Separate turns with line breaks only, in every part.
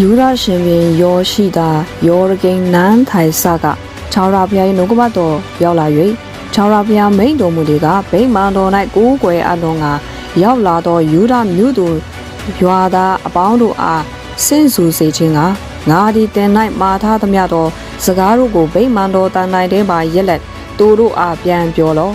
ယူရရှင်ပင်ယောရှိတာယောရကိန်နန်းထိုင်စကချောင်းရဖျား၏နှုတ်ကပတ်တော်ရောက်လာ၍ချောင်းရဖျားမိန်တော်မူသည်ကဗိမာန်တော်၌ကိုးကွယ်အပ်တော်ငါရောက်လာသောယူရမြို့သူရွာသားအပေါင်းတို့အားစင့်ဆူစေခြင်းကငါသည်တင်၌မာထားသမျှသောစကားတို့ကိုဗိမာန်တော်တန်တိုင်းထဲမှရက်လက်သူတို့အားပြန်ပြောလော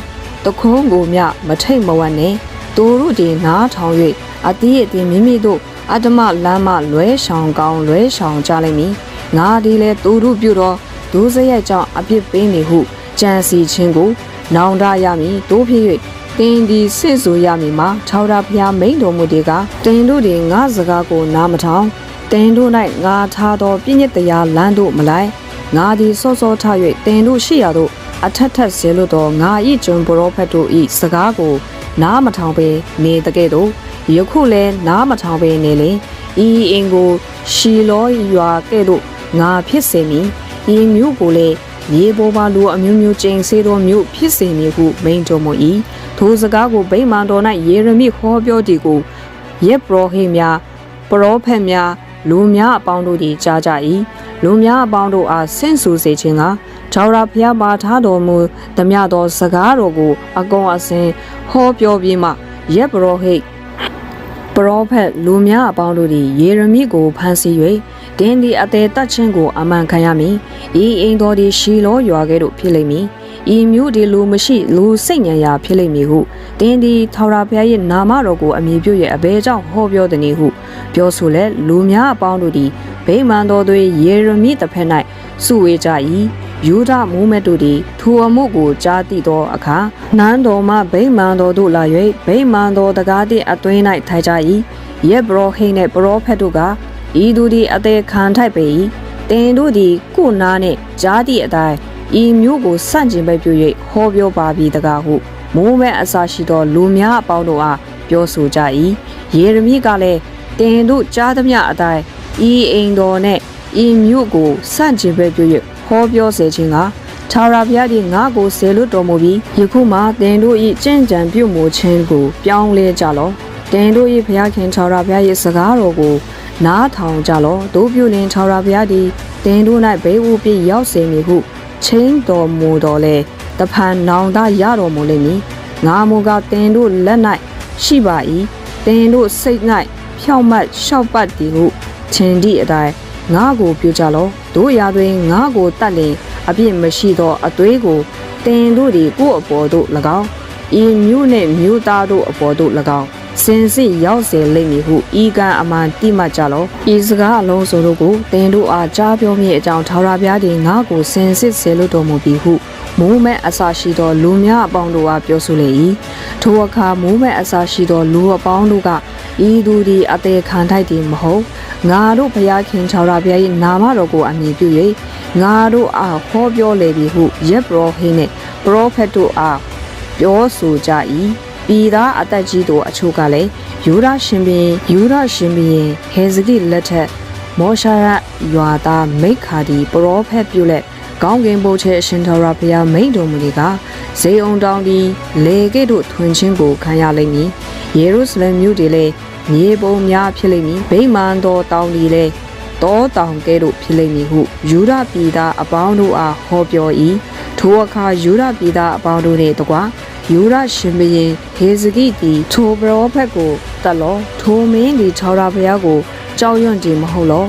တခုံးကိုမြမထိတ်မဝတ်နဲ့သူတို့ဒီနားထောင်၍အတိအတင်မိမိတို့ အတ္တမလမ်းမလွဲဆောင်ကောင်းလွဲဆောင်ကြလိမ့်မည်ငါဒီလေသူတို့ပြုတော့ဒုစရိုက်ကြောင့်အပြစ်ပေးနေဟုကြံစီခြင်းကို နောင်တရမည်တို့ဖြစ်၍တင်းဒီစစ်ဆိုရမည်မှာထောက်တာဖျားမိန်တော်မူတဲ့ကတင်းတို့တွေငါစကားကိုနားမထောင်တင်းတို့၌ငါထားသောပြည့်ညက်တရားလမ်းတို့မလိုက်ငါသည်စောစောထ၍တင်းတို့ရှိရာသို့အထက်ထက်ဆဲလို့တော့ငါဤကျွန်ပရောဖက်တို့ဤစကားကို နားမထောင်ပဲနေတကဲ့သို့ ယခုလဲနားမထောင်ပဲနေလေဤအင်ကိုရှီလောရွာကဲ့သို့ငါဖြစ်စေမည်ဤမျိုးကိုလည်းမြေပေါ်မှာလူအမျိုးမျိုးကျိန်ဆေးသောမျိုးဖြစ်စေမည်ဟုမိန်တော်မူ၏ထိုစကားကိုဗိမာန်တော်၌ယေရမိဟောပြောသည်ကိုယေပရောဟိတ်များပရောဖက်များလူများအပေါင်းတို့သည်ကြားကြ၏လူများအပေါင်းတို့အားဆင့်ဆူစေခြင်းကထောက်ရဖျားပါထားတော်မူသမျှသောစကားတော်ကိုအကောင်အစင်ဟောပြောပြီးမှယေပရောဟိတ်ပ ရောဖက်လူများအပေါင်းတို့သည်ယေရမိကိုဖမ်းဆီး၍တင်းဒီအသေးတက်ချင်းကိုအမှန်ခံရမည်ဤအိမ်တော်ဒီရှီလောရွာကဲ့သို့ဖြစ်လိမ့်မည်ဤမျိုးဒီလူမရှိလူစိတ်ညံရာဖြစ်လိမ့်မည်ဟုတင်းဒီထော်ရာဖျား၏နာမတော်ကိုအမည်ပြု၍အဘဲကြောင့်ဟောပြောသည်နည်းဟုပြောဆိုလဲလူများအပေါင်းတို့သည်ဗိမာန်တော်သွေးယေရမိတစ်ဖက်၌စုဝေးကြ၏ ယူဒမိုးမက်တို့သည်ထိုအမှုကိုကြားသိသောအခါနန်းတော်မှဗိမာန်တော်သို့လာ၍ဗိမာန်တော်တကားသည့်အတွင်း၌ထိုင်ကြ၏ယေဘရဟိနှင့်ပရောဖက်တို့ကဤသူသည်အသေးခံထိုက်ပေ၏တင်တို့သည်ကိုနားနှင့်ကြားသည့်အတိုင်းဤမျိုးကိုစန့်ကျင်ပဲပြု၍ဟောပြောပါပြီတကားဟုမိုးမက်အစာရှိသောလူများအပေါင်းတို့အားပြောဆိုကြ၏ယေရမိကလည်းတင်တို့ကြားသမျှအတိုင်းဤအိမ်တော်နှင့်ဤမျိုးကိုစန့်ကျင်ပဲပြု၍ ဟောပြောစေခြင်းကထာဝရဘုရားသည်ငါ့ကိုဆယ်လွတ်တော်မူပြီးယခုမှတင်တို့၏ကြင်ကြံပြုမှုခြင်းကို ပြောင်းလဲကြလော့တင်တို့၏ဘုရားခင်ထာဝရဘုရား၏စကားတော်ကို နားထောင်ကြလော့တို့ပြုလင်ထာဝရဘုရားသည်တင်တို့၌ဘေးဥပြည့်ရောက်စေမည်ဟုချင်းတော်မူတော်လဲတဖန်နောင်တရတော်မူလိမ့်မည်ငါမူကားတင်တို့လက်၌ရှိပါ၏တင်တို့စိတ်၌ဖြောင့်မတ်ရှောက်ပတ်သည်ဟုချင်းသည့်အတိုင်းငါကိုပြုကြလော့ တို့ရာတွင်ငါကိုတတ်လင်အပြစ်မရှိသောအသွေးကိုတင်တို့သည်ကိုယ့်အပေါ်သို့၎င်းဤမျိုးနှင့်မျိုးသားတို့အပေါ်သို့၎င်းစင်စစ်ရောက်စေလိမ့်မည်ဟုဤကံအမှန်တိမှတ်ကြလော့ဤစကားအလုံးစုံတို့ကိုတင်တို့အားကြားပြောမည်အကြောင်းထာဝရဘုရားသည်ငါကိုစင်စစ်စေလို့တော်မူပြီဟုမိုးမဲ့အစာရှိသောလူများအပေါင်းတို့အားပြောဆိုလေ၏ထိုအခါမိုးမဲ့အစာရှိသောလူအပေါင်းတို့ကဤသူသည်အသေးခံထိုက်သည်မဟုတ် ငါတို့ဘုရားခင်ထာဝရဘုရား၏နာမတော်ကိုအမည်ပြု၍ငါတို့အားဟောပြောလေပြီဟုယက်ပရောဟိနှင့်ပရောဖက်တို့အားပြောဆိုကြ၏ပြည်သားအသက်ကြီးတို့အချို့ကလည်းယူရရှင်ဘင်ယူရရှင်ဘင်ဟေဇကိလက်ထက်မောရှာရရွာသားမိခါဒီပရောဖက်ပြုလက်ကောင်းကင်ဘုတ်ချေအရှင်တော်ရဘုရားမိန်တော်မူလေကဇေအုံတောင်ဒီလေကဲ့သို့ထွင်ခြင်းကိုခံရလိမ့်မည်ယေရုရှလင်မြို့တည်လေ မြေပုံများဖြစ်လိမ့်မည်ဗိမာန်တော်တောင်ဒီလေတောတောင်ကဲ့သို့ဖြစ်လိမ့်မည်ဟုယူရပြည်သားအပေါင်းတို့အားဟောပြော၏ထိုအခါယူရပြည်သားအပေါင်းတို့နှင့်တကွာယူရရှင်ဘရင်ဟေဇကိတီထိုဘရောဖက်ကိုတတ်လောထိုမင်းဒီခြောက်ရာဘုရားကိုကြောက်ရွံ့ကြည်မဟုတ်လော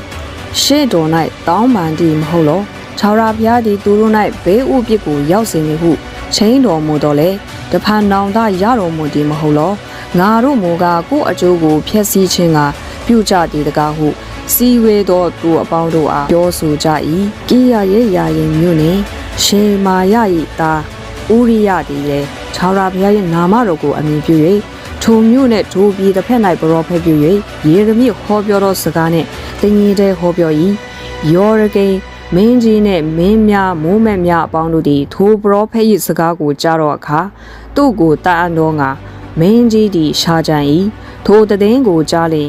ရှေ့တော်၌တောင်းပန်ကြည်မဟုတ်လောခြောက်ရာဘုရားဒီသူတို့၌ဘေးဥပစ်ကိုရောက်စေမည်ဟုချိန်တော်မူတော်လေတဖန်နောင်တရတော်မူသည်မဟုတ်လော ငါတို့မူကားကိုယ့်အကျိုးကိုဖျက်ဆီးခြင်းကပြုကြသည်တကားဟုစီဝေသောသူအပေါင်းတို့အားပြောဆိုကြ၏ကိရရဲ့ယာရင်မြို့နယ်ရှေမာယ၏သားဥရိယတည်ရဲ့ခြောက်ရာဘုရားရဲ့နာမတော်ကိုအမည်ပြု၍ထိုမြို့နှင့်ထိုပြည်တစ်ဖက်၌ပရောဖက်ပြု၍ယေရမိဟောပြောသောစကားနှင့်တင်ကြီးတဲ့ဟောပြော၏ယောရကိန်မင်းကြီးနှင့်မင်းများမိုးမက်များအပေါင်းတို့သည်ထိုပရောဖက်၏စကားကိုကြားတော့အခါသူ့ကိုတာအံတော်ငါ မင်းကြီးသည်ရှာကြံ၏ထိုတည်င်းကိုကြားလျင်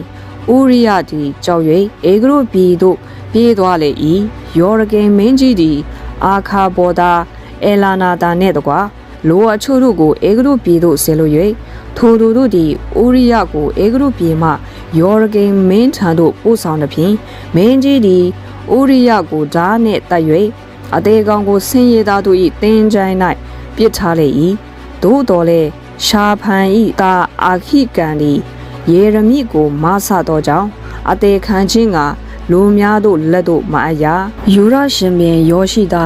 ဥရိယသည်ကြောက်၍အေဂရုပြည်သို့ပြေးသွားလေ၏ယောရကိန်မင်းကြီးသည်အာခါဘောသာအဲလာနာတာနှင့်တကွာလိုအချို့တို့ကိုအေဂရုပြည်သို့ဆင်းလို့၍ထိုသူတို့သည်ဥရိယကိုအေဂရုပြေမှယောရဂိန်မင်းထံသို့ပို့ဆောင်သည်ဖြင့်မင်းကြီးသည်ဥရိယကိုဓာနှင့်တတ်၍အသေးကောင်ကိုဆင်းရဲသားတို့၏တင်းချိုင်း၌ပစ်ထားလေ၏သို့တော်လည်း ရှာဖန်၏တာအာခိကန်သည်ယေရမိကိုမဆသောကြောင့်အသေးခံခြင်းကလူများတို့လက်သို့မအပ်ရယူရရှင်ပင်ယောရှိသာ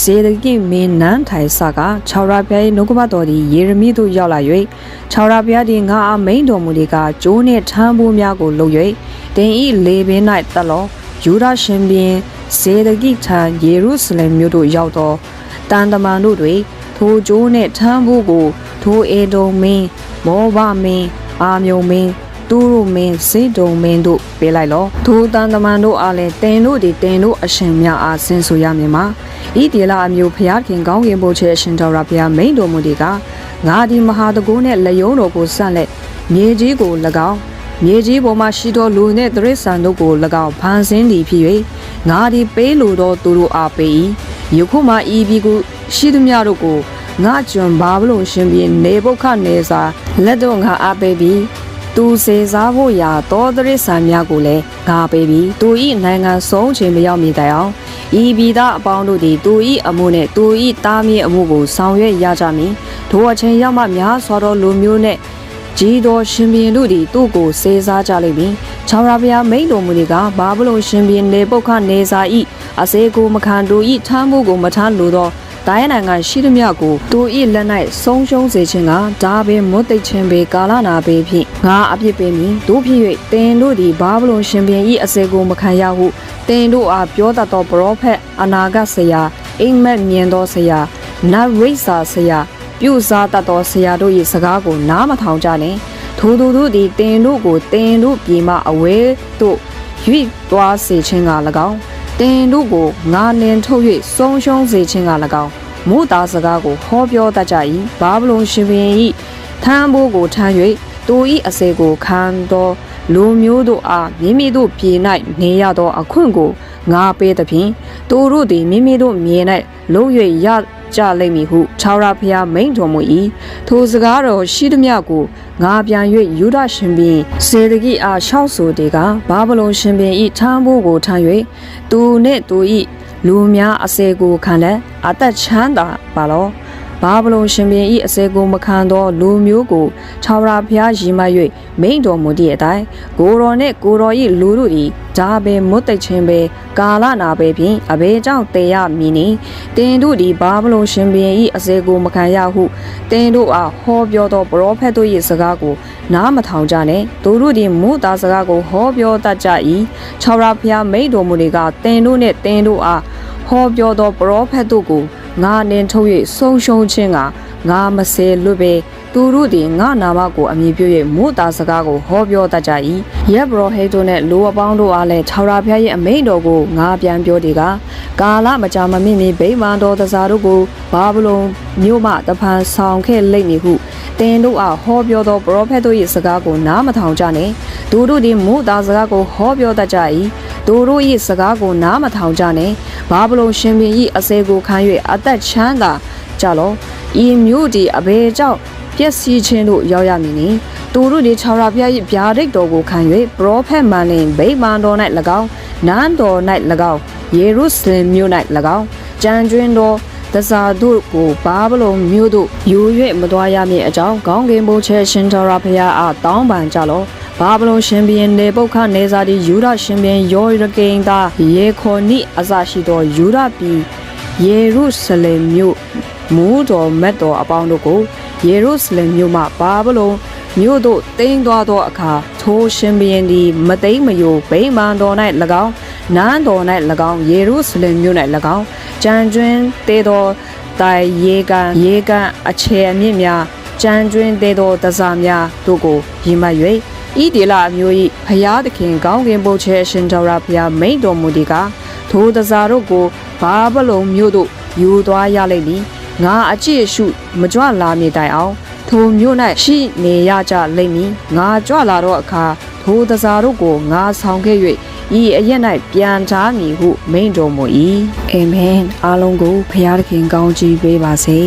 စေတကိမင်းနန်းထိုင်ဆကခြောက်ရပြဲနှုတ်ကပတ်တော်သည်ယေရမိသို့ရောက်လာ၍ခြောက်ရပြဲသည်ငါအမိန်တော်မူလေကကျိုးနှင့်ထမ်းဖို့များကိုလုပ်၍တင်ဤလေပင်၌တက်လောယူရရှင်ပင်စေတကိထံယေရုရှလင်မြို့သို့ရောက်သောတန်တမန်တို့တွင်ထိုကျိုးနှင့်ထမ်းဖို့ကို ထိုအေဒုံမင်းမောဘမင်းအာမြုံမင်းသူတို့မင်းစေတုံမင်းတို့ပေးလိုက်လောထိုတန်တမန်တို့အားလည်းတင်တို့ဒီတင်တို့အရှင်များအားဆင်းဆိုရမည်မှာဤဒီလာအမျိုးဖျားခင်ကောင်းကင်ဘုရားအရှင်တော်ရဖျားမိန်တော်မူဒီကငါဒီမဟာတကုနဲ့လယုံတော်ကိုဆက်လက်မြေကြီးကို၎င်းမြေကြီးပေါ်မှာရှိသောလူနှင့်တရိษံတို့ကို၎င်းဖန်ဆင်းသည်ဖြစ်၍ငါဒီပေးလိုသောသူတို့အားပေး၏ယခုမှဤပြီကိုရှိသမျှတို့ကို ငါကျွန်ဘာဘလုံရှင်ပြင်းနေဘုခနေစာလက်တော့ငါအားပေးပြီးသူစေစားဖို့ရာသောတရိษံများကိုလည်းငါပေးပြီးသူဤနိုင်ငံဆုံးချိန်မရောက်မီတိုင်အောင်ဤပြည်သားအပေါင်းတို့သည်သူဤအမှုနှင့်သူဤသားမီးအမှုကိုဆောင်ရွက်ရကြမည်ထိုအချိန်ရောက်မှများစွာသောလူမျိုးနှင့်ကြီးသောရှင်ဘီရင်တို့သည်သူ့ကိုစေစားကြလိမ့်မည်ချောင်ရဗျာမိန်တော်မူဒီကဘာဘလုံရှင်ဘီရင်နေပုတ်ခနေစာဤအစေကိုမခံတူဤထမ်းမှုကိုမထမ်းလိုသော တိုင်းနိုင်ငံရှိသမျှကိုသူဤလက်၌ဆုံးရှုံးစေခြင်းကဒါပင်မွတ်သိပ်ခြင်းပေကာလနာပေဖြင့်ငါအပြစ်ပေးမည်တို့ဖြစ်၍တင်တို့သည်ဘာဘလုံရှင်ဘီရင်ဤအစေကိုမခံရဟုတင်တို့အားပြောတတ်သောပရောဖက်အနာဂတ်ဆရာအိမ်မက်မြင်သောဆရာနတ်ရိတ်စာဆရာပြုစားတတ်သောဆရာတို့၏စကားကိုနားမထောင်ကြနှင့်ထိုသူတို့သည်တင်တို့ကိုတင်တို့ပြေမှအဝဲသို့၍သွားစေခြင်းက၎င်း တင်တို့ကိုငါနှင်ထုတ်၍ဆုံးရှုံးစေခြင်းက၎င်းမို့သားစကားကိုဟောပြောတတ်ကြ၏ဘာဘလုံရှင်ဘုရင်၏ထမ်းဖို့ကိုထမ်း၍သူ၏အစေကိုခံသောလူမျိုးတို့အားမိမိတို့ပြည်၌နေရသောအခွင့်ကိုငါပေးသဖြင့်သူတို့သည်မိမိတို့မြေ၌လုံး၍ရ ကြလိမ့်မည်ဟုခြောက်ရဖျားမိန်တော်မူ၏ထိုစကားတော်ရှိသည်မြကိုငါပြန်၍ယူဒရှင်ဘင်စေတကိအားရှောက်ဆိုတေကဘာဗလုန်ရှင်ဘင်ဤထမ်းဖို့ကိုထမ်း၍သူနှင့်သူဤလူများအစေကိုခံလက်အသက်ချမ်းသာပါလော ဘာဗလုန်ရှင်ဘင်ဤအစေကိုမခံသောလူမျိုးကိုခြောက်ရာဖျားရီမ၍မိန်တော်မူသည့်အတိုင်းကိုရောနှင့်ကိုရောဤလူတို့ဤဒါပင်မွတ်သိပ်ခြင်းပဲကာလနာပဲဖြင့်အဘဲကြောင့်တေရမည်နီတင်တို့ဒီဘာဗလုန်ရှင်ဘင်ဤအစေကိုမခံရဟုတင်တို့အားဟောပြောသောပရောဖက်တို့၏စကားကိုနားမထောင်ကြနဲ့သူတို့ဒီမုသားစကားကိုဟောပြောတတ်ကြ၏ခြောက်ရာဖျားမိန်တော်မူတွေကတင်တို့နှင့်တင်တို့အား ဟောပြောသောပရောဖက်တို့ကိုငါနင်ထုတ်၍ဆုံးရှုံးခြင်းကငါမဆဲလွတ်ပဲသူတို့သည်ငါနာမကိုအမည်ပြု၍မို့တာစကားကိုဟောပြောတတ်ကြ၏ရက်ဘရောဟေတို့နှင့်လူအပေါင်းတို့အားလည်းခြောက်ရာဖျား၏အမိန်တော်ကိုငါပြန်ပြောဒီကကာလမကြာမမြင့်မီဗိမာန်တော်တစားတို့ကိုဘာဗလုန်မြို့မှတဖန်ဆောင်ခဲ့လိမ့်မည်ဟုတင်တို့အားဟောပြောသောပရောဖက်တို့၏စကားကိုနားမထောင်ကြနှင့်သူတို့သည်မို့တာစကားကိုဟောပြောတတ်ကြ၏ သူတို့၏စကားကိုနားမထောင်ကြနှင့်ဘာဗလုန်ရှင်ဘင်၏အစေကိုခံ၍အသက်ချမ်းသာကြလောဤမြို့ဒီအဘယ်ကြောင့်ပျက်စီးခြင်းတို့ရောက်ရမည်နီသူတို့ဒီခြောက်ရပြ၏ဗျာဒိတ်တော်ကိုခံ၍ပရောဖက်မန်လင်ဗိမာန်တော်၌၎င်းနန်းတော်၌၎င်းယေရုရှလင်မြို့၌၎င်းကြံကျွင်းတော်တစားတို့ကိုဘာဗလုန်မြို့သို့ယူ၍မသွားရမည်အကြောင်းခေါင်းကင်ဘုံချဲရှင်တော်ရာဖျားအားတောင်းပန်ကြလော ဘာဗလုန်ရှင်ဘီရင်နေပုတ်ခနေစာဒီယူဒရှင်ဘီရင်ယောရကိန်သားယေခေါနိအစရှိသောယူဒပြည်ယေရုရှလင်မြို့မူးတော်မက်တော်အပေါင်းတို့ကိုယေရုရှလင်မြို့မှဘာဗလုန်မြို့သို့တင်းသွားသောအခါထိုရှင်ဘီရင်သည်မသိမ့်မယိုဗိမာန်တော်၌၎င်းနန်းတော်၌၎င်းယေရုရှလင်မြို့၌၎င်းကြံကျွင်းတေသောတိုင်ရေကန်ရေကန်အချေအမြင့်များကြံကျွင်းသေးသောတစားများတို့ကိုရည်မှတ်၍ ဤဒီလာအမျိုး၏ဖျားသခင်ကောင်းကင်ဘုရားအရှင်တော်ရာဖျားမိန်တော်မူဒီကထိုတစားတို့ကိုဘာဗလုန်မြို့သို့ယူသွားရလိမ့်မည်ငါအကြည့်အရှုမကြွလာမည်တိုင်အောင်ထိုမြို့၌ရှိနေရကြလိမ့်မည်ငါကြွလာတော့အခါထိုတစားတို့ကိုငါဆောင်ခဲ့၍ဤအရက်၌ပြန်ချားမည်ဟုမိန်တော်မူ၏အာမင်အားလုံးကိုဖျားသခင်ကောင်းချီးပေးပါစေ